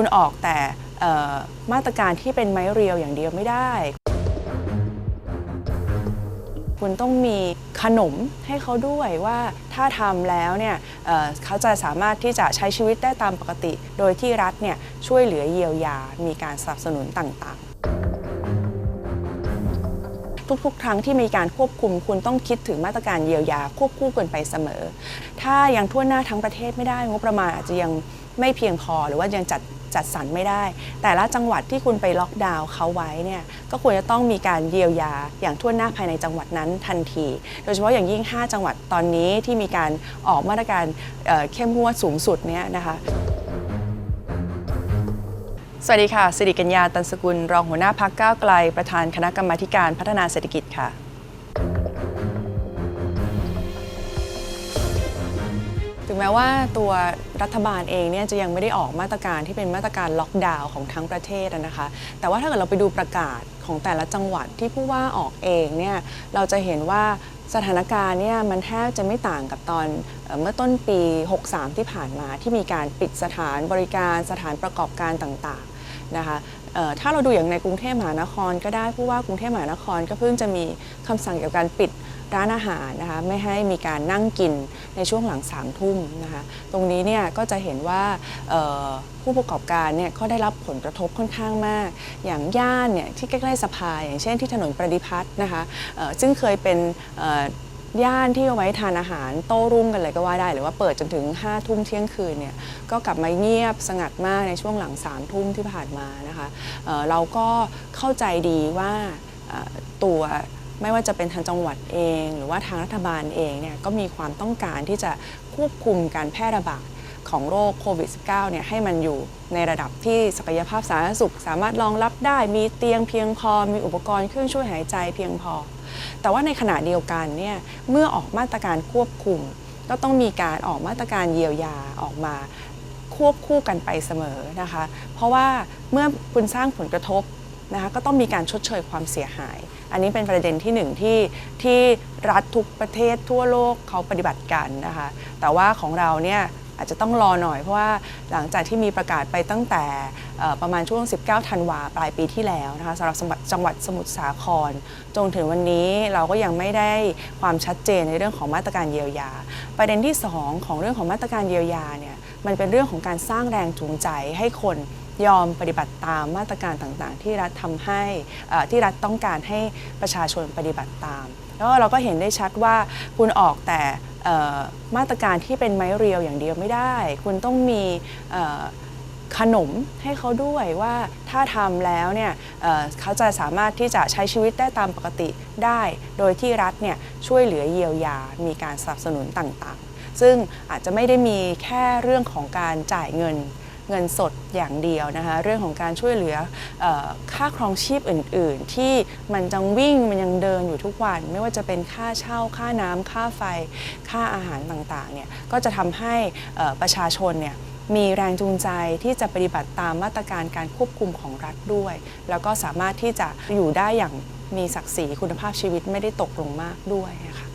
คุณออกแต่มาตรการที่เป็นไม้เรียวอย่างเดียวไม่ได้ คุณต้องมีขนมให้เขาด้วยว่าถ้าทำแล้วเนี่ยเเขาจะสามารถที่จะใช้ชีวิตได้ตามปกติ โดยที่รัฐเนี่ยช่วยเหลือเยียวยา มีการสนับสนุนต่างๆทุกๆ ครั้งที่มีการควบคุมคุณต้องคิดถึงมาตรการเยียวยาควบคู่กันไปเสมอ ถ้ายังทั่วหน้าทั้งประเทศไม่ได้งบประมาณอาจจะยังไม่เพียงพอหรือว่ายังจัด จัดสรรไม่ได้ แต่ละจังหวัดที่คุณไปล็อกดาวน์เขาไว้เนี่ยก็ควรจะต้องมีการเยียวยาอย่างทั่วหน้าภายในจังหวัดนั้นทันที โดยเฉพาะอย่างยิ่ง 5 จังหวัดตอนนี้ที่มีการออกมาตรการเเข้มงวดสูงสุดเนี่ยนะคะสวัสดีค่ะสิริกัญญาตันสกุล รองหัวหน้าพักก้าวไกล ประธานคณะกรรมาการพัฒนาเศรษฐกิจค่ะ ถึงแม้ว่าตัวรัฐบาลเองเนี่ยจะยังไม่ได้ออกมาตรการที่เป็นมาตรการล็อกดาวน์ของทั้งประเทศนะคะ แต่ว่าถ้าเกิดเราไปดูประกาศของแต่ละจังหวัดที่ผู้ว่าออกเองเนี่ยเราจะเห็นว่าสถานการณ์เนี่ยมันแทบจะไม่ต่างกับตอนเมื่อต้นปี 63 ที่ผ่านมาที่มีการปิดสถานบริการสถานประกอบการต่างๆนะคะถ้าเราดูอย่างในกรุงเทพมหานครก็ได้ผู้ว่ากรุงเทพมหานครก็เพิ่งจะมีคำสั่งเกี่ยวกับการปิด ร้านอาหารนะคะไม่ให้มีการนั่งกินในช่วงหลังสามทุ่มนะคะตรงนี้เนี่ยก็จะเห็นว่าผู้ประกอบการเนี่ยก็ได้รับผลกระทบค่อนข้างมาก อย่างย่านเนี่ยที่ใกล้ๆสภาอย่างเช่นที่ถนนประดิพัฒน์นะคะซึ่งเคยเป็นย่านที่เอาไว้ทานอาหารโต้รุ่งกันเลยก็ว่าได้ หรือว่าเปิดจนถึง5้าทุ่มเที่ยงคืนเนี่ยก็กลับมาเงียบสงัดมากในช่วงหลัง3ามทุ่มที่ผ่านมานะคะเเราก็เข้าใจดีว่าตัว ไม่ว่าจะเป็นทางจังหวัดเอง หรือว่าทางรัฐบาลเองเนี่ยก็มีความต้องการที่จะควบคุมการแพร่ระบาดของโรคโควิด -19 เนี่ยให้มันอยู่ในระดับที่ศักยภาพสาธารณสุข สามารถรองรับได้มีเตียงเพียงพอ มีอุปกรณ์เครื่องช่วยหายใจเพียงพอ แต่ว่าในขณะเดียวกันเนี่ยเมื่อออกมาตรการควบคุม ก็ต้องมีการออกมาตรการเยียวยาออกมาควบคู่กันไปเสมอนะคะ เพราะว่าเมื่อคุณสร้างผลกระทบนะคะก็ต้องมีการชดเชยความเสียหาย อันนี้เป็นประเด็นที่หนึ่งที่ที่รัฐทุกประเทศทั่วโลกเขาปฏิบัติกันนะคะ แต่ว่าของเราเนี่ยอาจจะต้องรอหน่อยเพราะว่าหลังจากที่มีประกาศไปตั้งแต่ประมาณช่วง 19 ธันวาปลายปีที่แล้วนะคะสำหรับจังหวัดสมุทรสาคร จนถึงวันนี้เราก็ยังไม่ได้ความชัดเจนในเรื่องของมาตรการเยียวยา ประเด็นที่สองของเรื่องของมาตรการเยียวยาเนี่ยมันเป็นเรื่องของการสร้างแรงจูงใจให้คน ยอมปฏิบัติตามมาตรการต่างๆ ที่รัฐทำให้ที่รัฐต้องการให้ประชาชนปฏิบัติตาม แล้วเราก็เห็นได้ชัดว่าคุณออกแต่มาตรการที่เป็นไม้เรียวอย่างเดียวไม่ได้ คุณต้องมีขนมให้เขาด้วยว่าถ้าทำแล้วเนี่ยเเขาจะสามารถที่จะใช้ชีวิตได้ตามปกติได้ โดยที่รัฐเนี่ยช่วยเหลือเยียวยา มีการสนับสนุนต่างๆ ซึ่งอาจจะไม่ได้มีแค่เรื่องของการจ่ายเงิน เงินสดอย่างเดียวนะคะเรื่องของการช่วยเหลืออค่าครองชีพอื่น ๆ ที่มันจังวิ่งมันยังเดินอยู่ทุกวัน ไม่ว่าจะเป็นค่าเช่าค่าน้ำค่าไฟ ค่าอาหารต่างๆเนี่ยก็จะทำให้ประชาชนเนี่ยมีแรงจูงใจที่จะปฏิบัติตามมาตรการการควบคุมของรัฐด้วย แล้วก็สามารถที่จะอยู่ได้อย่างมีศักดิ์ศรีคุณภาพชีวิตไม่ได้ตกลงมากด้วยนะคะ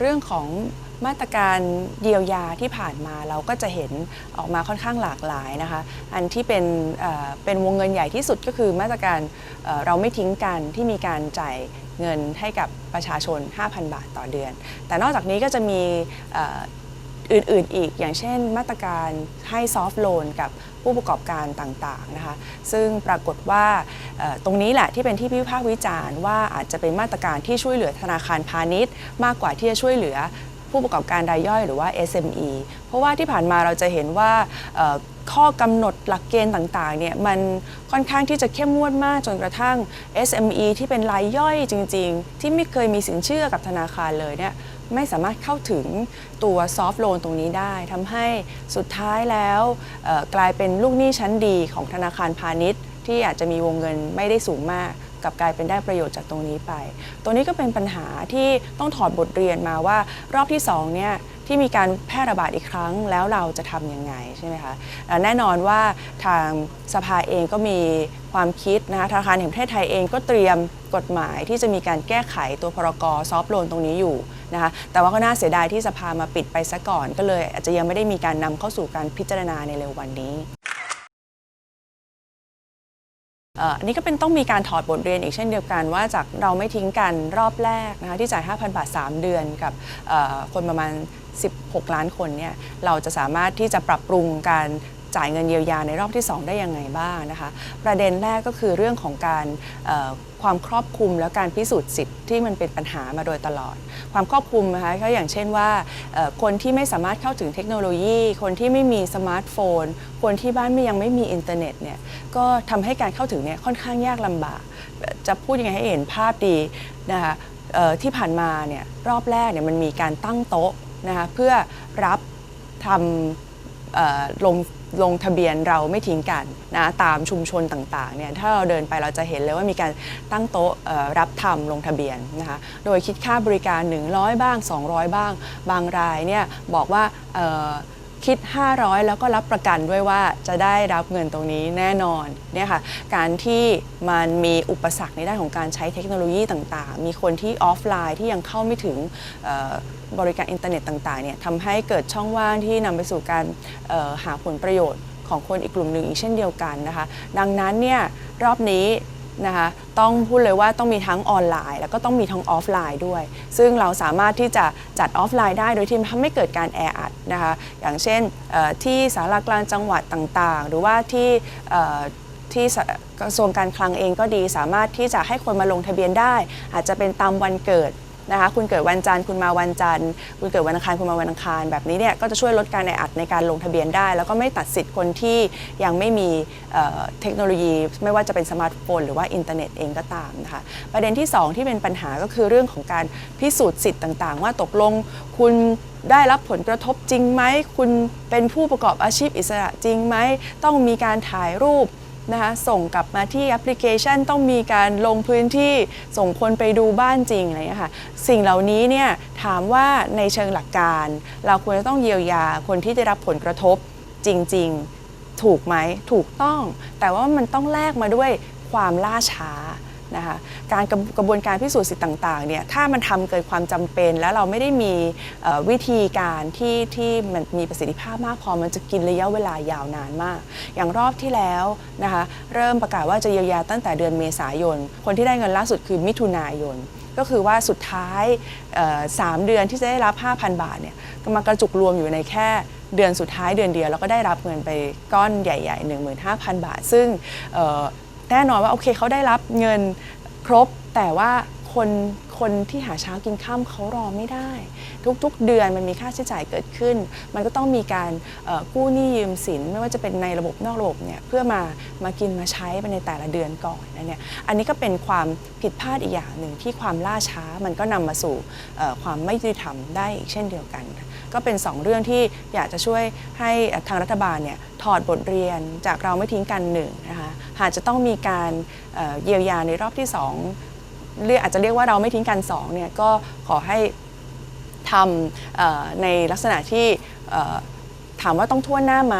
เรื่องของมาตรการเยียวยาที่ผ่านมาเราก็จะเห็นออกมาค่อนข้างหลากหลายนะคะ อันที่เป็นเป็นวงเงินใหญ่ที่สุดก็คือมาตรการเเราไม่ทิ้งกันที่มีการจ่ายเงินให้กับประชาชน 5,000 บาทต่อเดือน แต่นอกจากนี้ก็จะมี อื่นๆอีก อย่างเช่นมาตรการให้ซอฟท์โลนกับผู้ประกอบการต่างๆนะคะซึ่งปรากฏว่าตรงนี้แหละที่เป็นที่วิพากษ์วิจารณ์ว่าอาจจะเป็นมาตรการที่ช่วยเหลือธนาคารพาณิชย์ มากกว่าที่จะช่วยเหลือผู้ประกอบการรายย่อยหรือว่า SME เพราะว่าที่ผ่านมาเราจะเห็นว่าข้อกำหนดหลักเกณฑ์ต่างๆเนี่ยมันค่อนข้างที่จะเข้มงวดมากจนกระทั่ง SME ที่เป็นรายย่อยจริง ๆ ที่ไม่เคยมีสินเชื่อกับธนาคารเลยเนี่ย ไม่สามารถเข้าถึงตัวซอฟท์โลนตรงนี้ได้ทำให้สุดท้ายแล้วกลายเป็นลูกหนี้ชั้นดีของธนาคารพาณิชย์ ที่อาจจะมีวงเงินไม่ได้สูงมาก กลับกลายเป็นได้ประโยชน์จากตรงนี้ไป ตัวนี้ก็เป็นปัญหาที่ต้องถอดบทเรียนมาว่ารอบที่สองเนี่ยที่มีการแพร่ระบาดอีกครั้งแล้วเราจะทำยังไงใช่ไหมคะแน่นอนว่าทางสภาเองก็มีความคิดนะคะธนาคารแห่งประเทศไทยเองก็เตรียมกฎหมายที่จะมีการแก้ไขตัวพรกซอฟต์โลนตรงนี้อยู่นะคะแต่ว่าก็น่าเสียดายที่สภามาปิดไปซะก่อน ก็เลยอาจจะยังไม่ได้มีการนำเข้าสู่การพิจารณาในเร็ววันนี้ อันนี้ก็เป็นต้องมีการถอดบทเรียนอีกเช่นเดียวกันว่าจากเราไม่ทิ้งกันรอบแรกนะคะที่จ่าย 5,000 บาท 3 เดือนกับคนประมาณ 16 ล้านคนเนี่ยเราจะสามารถที่จะปรับปรุงการ จ่ายเงินเยียวยาในรอบที่ 2 ได้ยังไงบ้างนะคะ ประเด็นแรกก็คือเรื่องของการความครอบคลุมและการพิสูจน์สิทธิ์ที่มันเป็นปัญหามาโดยตลอด ความครอบคลุมนะคะก็อย่างเช่นว่าคนที่ไม่สามารถเข้าถึงเทคโนโลยี คนที่ไม่มีสมาร์ทโฟน คนที่บ้านไม่ยังไม่มีอินเทอร์เน็ตเนี่ยก็ทำให้การเข้าถึงเนี่ยค่อนข้างยากลำบาก จะพูดยังไงให้เห็นภาพดีนะคะที่ผ่านมาเนี่ยรอบแรกเนี่ยมันมีการตั้งโต๊ะนะคะเพื่อรับทำลง ลงทะเบียนเราไม่ทิ้งกันนะตามชุมชนต่างๆเนี่ยถ้าเราเดินไปเราจะเห็นเลยว่ามีการตั้งโต๊ะรับทำลงทะเบียนนะคะโดยคิดค่าบริการ 100 บ้าง 200 บ้าง บางรายเนี่ยบอกว่า คิด 500 แล้วก็รับประกันด้วยว่าจะได้รับเงินตรงนี้แน่นอนเนี่ยค่ะการที่มันมีอุปสรรคในด้านของการใช้เทคโนโลยีต่างๆ มีคนที่ออฟไลน์ที่ยังเข้าไม่ถึงบริการอินเทอร์เน็ตต่างๆเนี่ยทำให้เกิดช่องว่างที่นำไปสู่การหาผลประโยชน์ของคนอีกกลุ่มหนึ่งอีกเช่นเดียวกันนะคะ ดังนั้นเนี่ยรอบนี้ นะคะต้องพูดเลยว่าต้องมีทั้งออนไลน์ แล้วก็ต้องมีทั้งออฟไลน์ด้วย ซึ่งเราสามารถที่จะจัดออฟไลน์ได้โดยที่ทำให้เกิดการแออัดนะคะอย่างเช่นที่สารากลางจังหวัดต่างๆ หรือว่าที่ที่กระทรวงการคลังเองก็ดีสามารถที่จะให้คนมาลงทะเบียนได้ อาจจะเป็นตามวันเกิด นะคะคุณเกิดวันจันทร์คุณมาวันจันทร์คุณเกิดวันอังคารคุณมาวันอังคารแบบนี้เนี่ยก็จะช่วยลดการแออัดในการลงทะเบียนได้ แล้วก็ไม่ตัดสิทธิ์คนที่ยังไม่มีเเทคโนโลยี ไม่ว่าจะเป็นสมาร์ทโฟนหรือว่าอินเทอร์เน็ตเองก็ตามนะคะประเด็นที่ 2 ที่เป็นปัญหาก็คือเรื่องของการพิสูจน์สิทธิ์ต่างๆ ว่าตกลงคุณได้รับผลกระทบจริงไหม คุณเป็นผู้ประกอบอาชีพอิสระจริงไหม ต้องมีการถ่ายรูป นะคะส่งกลับมาที่แอปพลิเคชันต้องมีการลงพื้นที่ส่งคนไปดูบ้านจริงอะไรอย่างนี้ค่ะสิ่งเหล่านี้เนี่ยถามว่าในเชิงหลักการ เราควรจะต้องเยียวยาคนที่ได้รับผลกระทบจริง ๆ ถูกไหมถูกต้อง แต่ว่ามันต้องแลกมาด้วยความล่าช้า นะคะการกระบวนการพิสูจน์สิทธิ์ต่างๆเนี่ยถ้ามันทำเกินความจำเป็น แล้วเราไม่ได้มีวิธีการที่ที่มันมีประสิทธิภาพมากพอมันจะกินระยะเวลายาวนานมาก อย่างรอบที่แล้วนะคะเริ่มประกาศว่าจะเยียวยาตั้งแต่เดือนเมษายน คนที่ได้เงินล่าสุดคือมิถุนายนก็คือว่าสุดท้ายเอ่อสามเดือนที่จะได้รับ 5,000 บาทเนี่ยก็มากระจุกรวมอยู่ในแค่เดือนสุดท้ายเดือนเดียว แล้วก็ได้รับเงินไปก้อนใหญ่ ๆ 15,000 บาท ซึ่ง แน่นอนว่าโอเคเขาได้รับเงินครบแต่ว่า คนคนที่หาเช้ากินข้ามเขารอไม่ได้ ทุกๆ เดือนมันมีค่าใช้จ่ายเกิดขึ้น มันก็ต้องมีการกู้หนี้ยืมสิน ไม่ว่าจะเป็นในระบบนอกระบบเนี่ยเพื่อมามากินมาใช้ไปในแต่ละเดือนก่อนนะเนี่ยอันนี้ก็เป็นความผิดพลาดอีกอย่างหนึ่งที่ความล่าช้ามันก็นำมาสู่ความไม่ยุติธรรมได้อีกเช่นเดียวกัน ก็เป็น 2 เรื่องที่อยากจะช่วยให้ทางรัฐบาลเนี่ยถอดบทเรียนจากเราไม่ทิ้งกันหนึ่งนะคะหากจะต้องมีการเอ่อเยียวยาในรอบที่ 2 เรียกอาจจะเรียกว่าเราไม่ทิ้งกัน2เนี่ยก็ขอให้ทำในลักษณะที่ถามว่าต้องท่วนหน้าไหม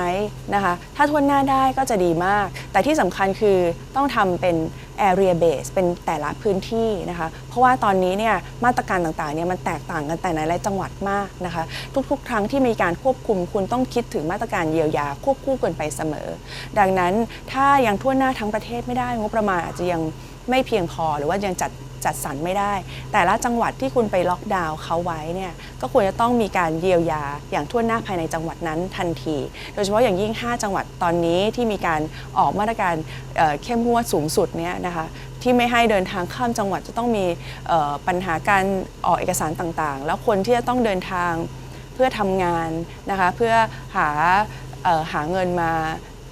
นะคะ ถ้าท่วนหน้าได้ก็จะดีมาก แต่ที่สำคัญคือต้องทำเป็น area base เป็นแต่ละพื้นที่นะคะ เพราะว่าตอนนี้เนี่ยมาตรการต่างๆเนี่ยมันแตกต่างกันแต่ในหลายจังหวัดมากนะคะ ทุกๆ ครั้งที่มีการควบคุมคุณต้องคิดถึงมาตรการเยียวยาควบคู่กันไปเสมอ ดังนั้นถ้ายังทั่วหน้าทั้งประเทศไม่ได้งบประมาณอาจจะยังไม่เพียงพอหรือว่ายังจัด จัดสรรไม่ได้ แต่ละจังหวัดที่คุณไปล็อกดาวน์เขาไว้เนี่ยก็ควรจะต้องมีการเยียวยาอย่างทั่วหน้าภายในจังหวัดนั้นทันที โดยเฉพาะอย่างยิ่ง 5 จังหวัดตอนนี้ที่มีการออกมาตรการเเข้มงวดสูงสุดเนี่ยนะคะที่ไม่ให้เดินทางข้ามจังหวัดจะต้องมีปัญหาการออกเอกสารต่างๆ แล้วคนที่จะต้องเดินทางเพื่อทำงานนะคะเพื่อหาอหาเงินมา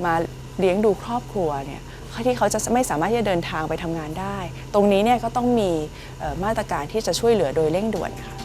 มาเลี้ยงดูครอบครัวเนี่ย ที่เขาจะไม่สามารถที่จะเดินทางไปทำงานได้ ตรงนี้เนี่ยก็ต้องมีมาตรการที่จะช่วยเหลือโดยเร่งด่วนค่ะ